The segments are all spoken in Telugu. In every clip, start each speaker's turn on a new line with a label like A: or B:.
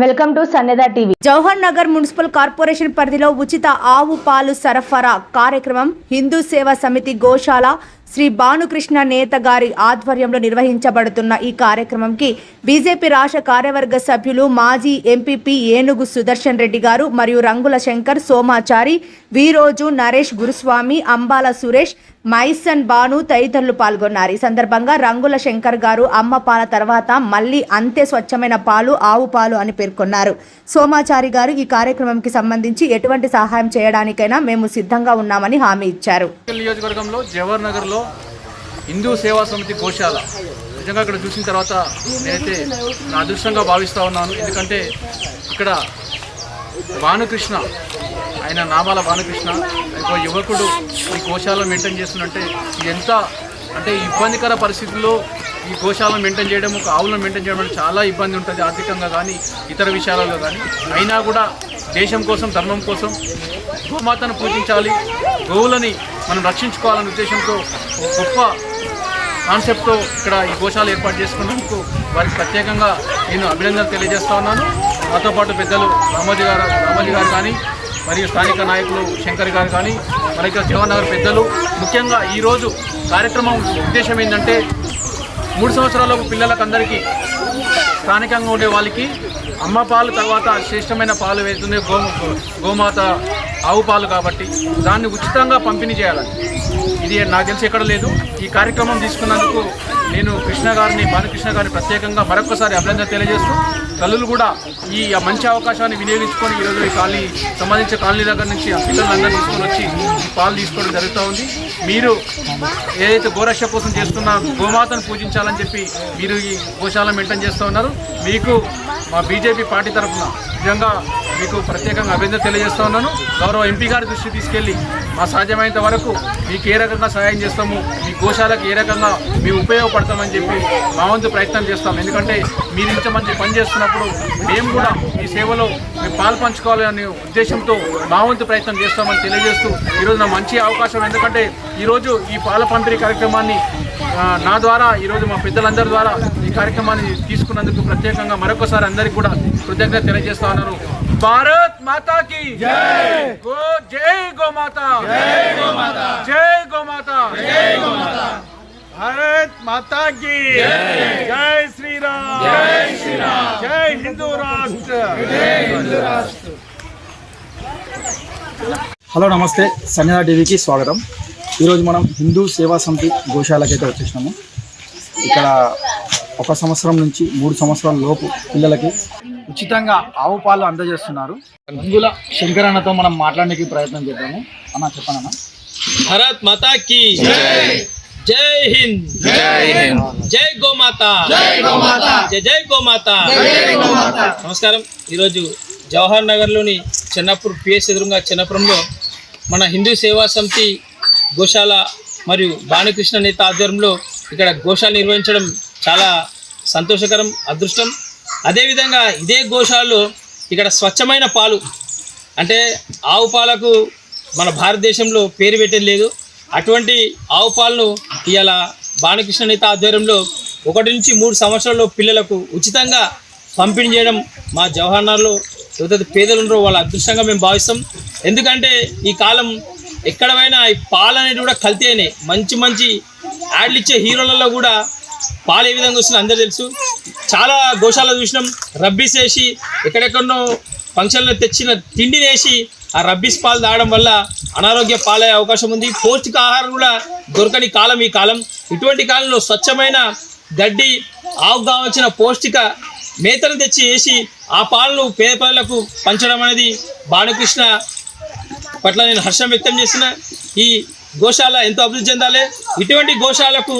A: Welcome to సన్నెద TV.
B: Jawahar Nagar municipal corporation పరిధిలో ఉచిత ఆవు పాలు సరఫరా కార్యక్రమం హిందూ సేవా సమితి గోశాల శ్రీ భానుకృష్ణ నేత గారి ఆధ్వర్యంలో నిర్వహించబడుతున్న ఈ కార్యక్రమంకి బీజేపీ రాష్ట్ర కార్యవర్గ సభ్యులు మాజీ ఎంపీపీ ఏనుగు సుదర్శన్ రెడ్డి గారు మరియు రంగుల శంకర్ సోమాచారి వీరోజు నరేష్ గురుస్వామి అంబాల సురేష్ మైసన్ బాను తదితరులు పాల్గొన్నారు. ఈ సందర్భంగా రంగుల శంకర్ గారు అమ్మ పాల తర్వాత మళ్ళీ అంతే స్వచ్ఛమైన పాలు ఆవు పాలు అని పేర్కొన్నారు. సోమాచారి గారు ఈ కార్యక్రమంకి సంబంధించి ఎటువంటి సహాయం చేయడానికైనా మేము సిద్ధంగా ఉన్నామని హామీ ఇచ్చారు.
C: నియోజకవర్గంలో జవహర్ నగర్లో హిందూ సేవా సమితి గోశాల. నిజంగా ఇక్కడ చూసిన తర్వాత నేనైతే నా అదృష్టంగా భావిస్తూ ఉన్నాను. ఎందుకంటే ఇక్కడ భానుకృష్ణ ఆయన నామాల భానుకృష్ణ ఒక యువకుడు ఈ గోశాల మెయింటైన్ చేస్తున్నంటే ఎంత అంటే ఇబ్బందికర పరిస్థితుల్లో ఈ గోశాలను మెయింటైన్ చేయడం ఒక ఆవులను మెయింటైన్ చేయడం అంటే చాలా ఇబ్బంది ఉంటుంది ఆర్థికంగా కానీ ఇతర విషయాలలో కానీ అయినా కూడా దేశం కోసం ధర్మం కోసం గోమాతను పూజించాలి. గోవులని మనం రక్షించుకోవాలనే ఉద్దేశంతో గొప్ప కాన్సెప్ట్తో ఇక్కడ ఈ గోశాల ఏర్పాటు చేసుకున్నందుకు వారికి ప్రత్యేకంగా నేను అభినందనలు తెలియజేస్తా ఉన్నాను. నాతో పాటు పెద్దలు రామోజీ గారు రామోజీ గారు కానీ మరియు స్థానిక నాయకులు శంకర్ గారు కానీ మరియు జవహర్ నగర్ పెద్దలు. ముఖ్యంగా ఈరోజు కార్యక్రమం ఉద్దేశం ఏంటంటే మూడు సంవత్సరాల పిల్లలకందరికీ స్థానికంగా ఉండే వాళ్ళకి అమ్మ పాలు తర్వాత శ్రేష్టమైన పాలు వేస్తుంది గో గోమాత ఆవు పాలు కాబట్టి దాన్ని ఉచితంగా పంపిణీ చేయాలని ఇది నాకు తెలిసి ఎక్కడ లేదు. ఈ కార్యక్రమం తీసుకున్నందుకు నేను కృష్ణ గారిని బాలకృష్ణ గారిని ప్రత్యేకంగా మరొకసారి అభినందన తెలియజేస్తూ తల్లులు కూడా ఈ మంచి అవకాశాన్ని వినియోగించుకొని ఈరోజు ఈ కాలనీ సంబంధించిన కాలనీ దగ్గర నుంచి ఆ పిల్లలందరూ తీసుకొని వచ్చి పాలు తీసుకోవడం జరుగుతూ ఉంది. మీరు ఏదైతే గోరక్ష కోసం చేస్తున్న గోమాతను పూజించాలని చెప్పి మీరు ఈ గోశాల మెయింటైన్ చేస్తూ ఉన్నారు. మీకు మా బీజేపీ పార్టీ తరఫున నిజంగా మీకు ప్రత్యేకంగా అభినందన తెలియజేస్తా ఉన్నాను గౌరవ ఎంపీ గారి దృష్టి తీసుకెళ్ళి మా సాధ్యమైనంత వరకు మీకు ఏ రకంగా సహాయం చేస్తాము మీ గోశాలకు ఏ రకంగా మేము ఉపయోగపడతామని చెప్పి మా వంతు ప్రయత్నం చేస్తాం. ఎందుకంటే మీరు ఇంత మంచి పని చేస్తున్నప్పుడు మేము కూడా ఈ సేవలో మేము పాలు పంచుకోవాలనే ఉద్దేశంతో మా వంతు ప్రయత్నం చేస్తామని తెలియజేస్తూ ఈరోజు నా మంచి అవకాశం. ఎందుకంటే ఈరోజు ఈ పాల పంపిణీ కార్యక్రమాన్ని నా ద్వారా ఈరోజు మా పెద్దలందరి ద్వారా ఈ కార్యక్రమాన్ని తీసుకున్నందుకు ప్రత్యేకంగా మరొకసారి అందరికీ కూడా కృతజ్ఞత తెలియజేస్తా ఉన్నాను. భారత్ మాతాకి జై గో జై గోమాత జై గోమాత జై జై గోమాత భారత్ మాతా की। జై శ్రీరామ్ జై శ్రీరామ్ జై హిందూ రాష్ట్ర
D: హలో నమస్తే. సంజన టీవీకి స్వాగతం. ఈరోజు మనం హిందూ సేవా సమితి గోశాలకి అయితే వచ్చేసినాము. ఇక్కడ ఒక సంవత్సరం నుంచి మూడు సంవత్సరాల లోపు పిల్లలకి ఉచితంగా ఆవు పాలు అందజేస్తున్నారు. రంగుల శంకరన్నతో మనం మాట్లాడడానికి ప్రయత్నం చేద్దాము. అన్న చెప్పండి
E: అన్న. భారత్ మాతాకి జై. హింద్. జై హింద్. జై గోమాత. జై గోమాత. జై గోమాత. నమస్కారం. ఈరోజు జవహర్ నగర్లోని చెన్నపూర్ పిఎస్ ఎదురుగా చెన్నపురంలో మన హిందూ సేవా సమితి గోశాల మరియు బాణకృష్ణ నేత ఆధ్వర్యంలో ఇక్కడ గోశాల నిర్వహించడం చాలా సంతోషకరం అదృష్టం. అదేవిధంగా ఇదే గోశాలలో ఇక్కడ స్వచ్ఛమైన పాలు అంటే ఆవు పాలకు మన భారతదేశంలో పేరు పెట్టేది లేదు. అటువంటి ఆవు పాలను ఇవాళ బాలకృష్ణ నేత ఆధ్వర్యంలో ఒకటి నుంచి మూడు సంవత్సరాల్లో పిల్లలకు ఉచితంగా పంపిణీ చేయడం మా జవహర్లాల్లో ఎవరైతే పేదలు ఉన్నారో వాళ్ళ అదృష్టంగా మేము భావిస్తాం. ఎందుకంటే ఈ కాలం ఎక్కడైనా ఈ పాలు అనేది కూడా కల్తీనే మంచి మంచి యాడ్లు ఇచ్చే హీరోలలో కూడా పాలు ఏ విధంగా వస్తుందో అందరూ తెలుసు. చాలా గోశాల చూసినాం. రబ్బీస్ వేసి ఎక్కడెక్కడనో ఫంక్షన్లో తెచ్చిన తిండిని వేసి ఆ రబ్బీస్ పాలు తాగడం వల్ల అనారోగ్య పాలయ్యే అవకాశం ఉంది. పౌష్టిక ఆహారం కూడా దొరకని కాలం ఈ కాలం. ఇటువంటి కాలంలో స్వచ్ఛమైన గడ్డి ఆవు కావాల్సిన పౌష్టిక మేతను తెచ్చి వేసి ఆ పాలను పేద ప్రజలకు పంచడం అనేది బాలకృష్ణ పట్ల నేను హర్షం వ్యక్తం చేసిన ఈ గోశాల ఎంతో అభివృద్ధి చెందాలి. ఇటువంటి గోశాలకు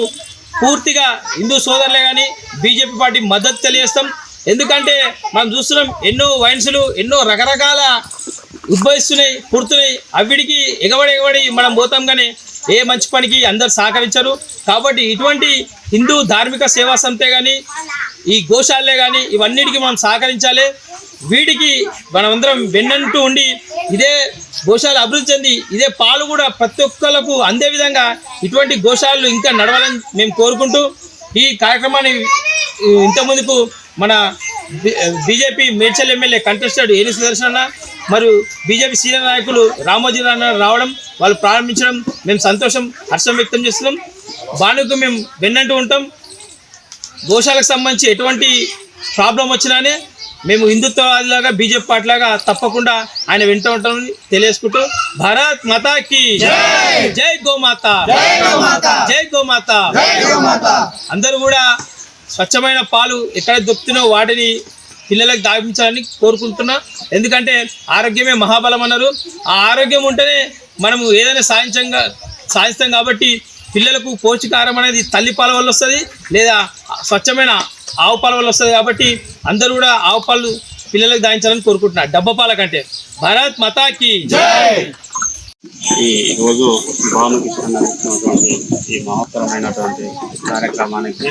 E: పూర్తిగా హిందూ సోదరులే కానీ బీజేపీ పార్టీ మద్దతు తెలియజేస్తాం. ఎందుకంటే మనం చూస్తున్నాం ఎన్నో వైన్స్లు ఎన్నో రకరకాల ఉద్భవిస్తున్నాయి పుడుతున్నాయి. అవిడికి ఎగబడి ఎగబడి మనం పోతాం కానీ ఏ మంచి పనికి అందరు సహకరించరు. కాబట్టి ఇటువంటి హిందూ ధార్మిక సేవా సంస్థే కానీ ఈ గోశాలే కానీ ఇవన్నిటికీ మనం సహకరించాలి. వీడికి మనమందరం వెన్నంటూ ఉండి ఇదే గోశాల అభివృద్ధి చెంది ఇదే పాలు కూడా ప్రతి ఒక్కళ్ళకు అందే విధంగా ఇటువంటి గోశాలలు ఇంకా నడవాలని మేము కోరుకుంటూ ఈ కార్యక్రమాన్ని ఇంత ముందుకు మన బీజేపీ మేడ్చల్ ఎమ్మెల్యే కంటెస్టెడ్ ఏలి సుదర్శన మరియు బీజేపీ సీనియర్ నాయకులు రామోజీ రావు రావడం వాళ్ళు ప్రారంభించడం మేము సంతోషం హర్షం వ్యక్తం చేస్తున్నాం. బాణుకు మేము వెన్నంటూ ఉంటాం. గోశాలకు సంబంధించి ఎటువంటి ప్రాబ్లం వచ్చినానే మేము హిందుత్వవాదిలాగా బీజేపీ పార్టీలాగా తప్పకుండా ఆయన వెంట ఉంటామని తెలియజేసుకుంటూ భారత్ మాతాకి జై! గోమాత! జై గోమాత! అందరూ కూడా స్వచ్ఛమైన పాలు ఎక్కడ దొరుకుతున్నో వాటిని పిల్లలకు దాపించాలని కోరుకుంటున్నా. ఎందుకంటే ఆరోగ్యమే మహాబలం అన్నారు. ఆ ఆరోగ్యం ఉంటేనే మనము ఏదైనా సాధించంగా సాధిస్తాం కాబట్టి పిల్లలకు పౌష్టికాహారం అనేది తల్లి పాల వల్ల వస్తుంది లేదా స్వచ్ఛమైన ఆవు పాల వల్ల వస్తుంది కాబట్టి అందరూ కూడా ఆవు పాలు పిల్లలకు దాయించాలని కోరుకుంటున్నా డబ్బా పాల కంటే. భారత్ మతాకి
A: ఈ రోజు భానుకృష్ణ నడిపినటువంటి ఈ మహత్తరమైనటువంటి కార్యక్రమానికి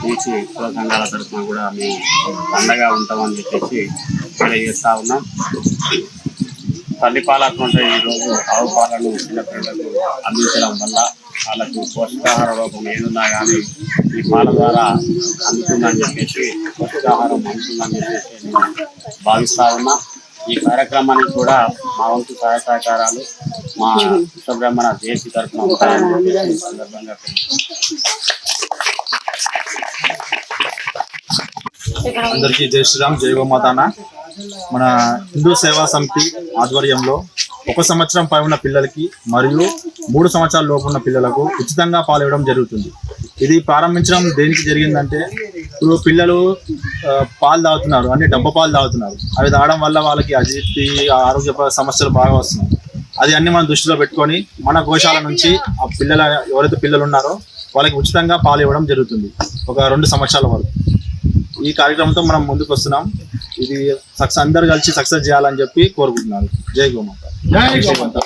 A: బీచ్ కుల సంఘాల తరఫున కూడా మేము అండగా ఉంటామని చెప్పేసి తెలియజేస్తా ఉన్నాం. తల్లిపాలటువంటి ఈరోజు ఆవు పాలను చిన్నపిల్లలకు అందించడం వల్ల వాళ్ళకు పోషకాహార లోపం ఏదున్నా కానీ ఈ పాల ద్వారా అందుతుందని చెప్పేసి పోషకాహారం అందుతుందని చెప్పేసి నేను భావిస్తా ఉన్నా. ఈ కార్యక్రమానికి కూడా మా వంతు సహాయ సహకారాలు మా సుబ్రహ్మణ జేసీ తరఫున ఉంటాయని చెప్పేసి సందర్భంగా
F: అందరికీ జై శ్రీరామ్ జై గోమాత మన హిందూ సేవా సమితి ఆధ్వర్యంలో ఒక సంవత్సరం పై ఉన్న పిల్లలకి మరియు మూడు సంవత్సరాల లోపు ఉన్న పిల్లలకు ఉచితంగా పాలు ఇవ్వడం జరుగుతుంది. ఇది ప్రారంభించడం దేనికి జరిగిందంటే ఇప్పుడు పిల్లలు పాలు తాగుతున్నారు అంటే డబ్బా పాలు తాగుతున్నారు. అవి తాగడం వల్ల వాళ్ళకి అజీర్తి ఆరోగ్య సమస్యలు బాగా వస్తున్నాయి. అది అన్ని మనం దృష్టిలో పెట్టుకొని మన గోశాల నుంచి ఆ పిల్లల ఎవరైతే పిల్లలు ఉన్నారో వాళ్ళకి ఉచితంగా పాలు ఇవ్వడం జరుగుతుంది ఒక రెండు సంవత్సరాల వరకు. ఈ కార్యక్రమంతో మనం ముందుకు వస్తున్నాం. ఇది సక్సెస్ అందరు కలిసి సక్సెస్ చేయాలని చెప్పి కోరుకుంటున్నాను. జై గోమాత. జై గోమాత.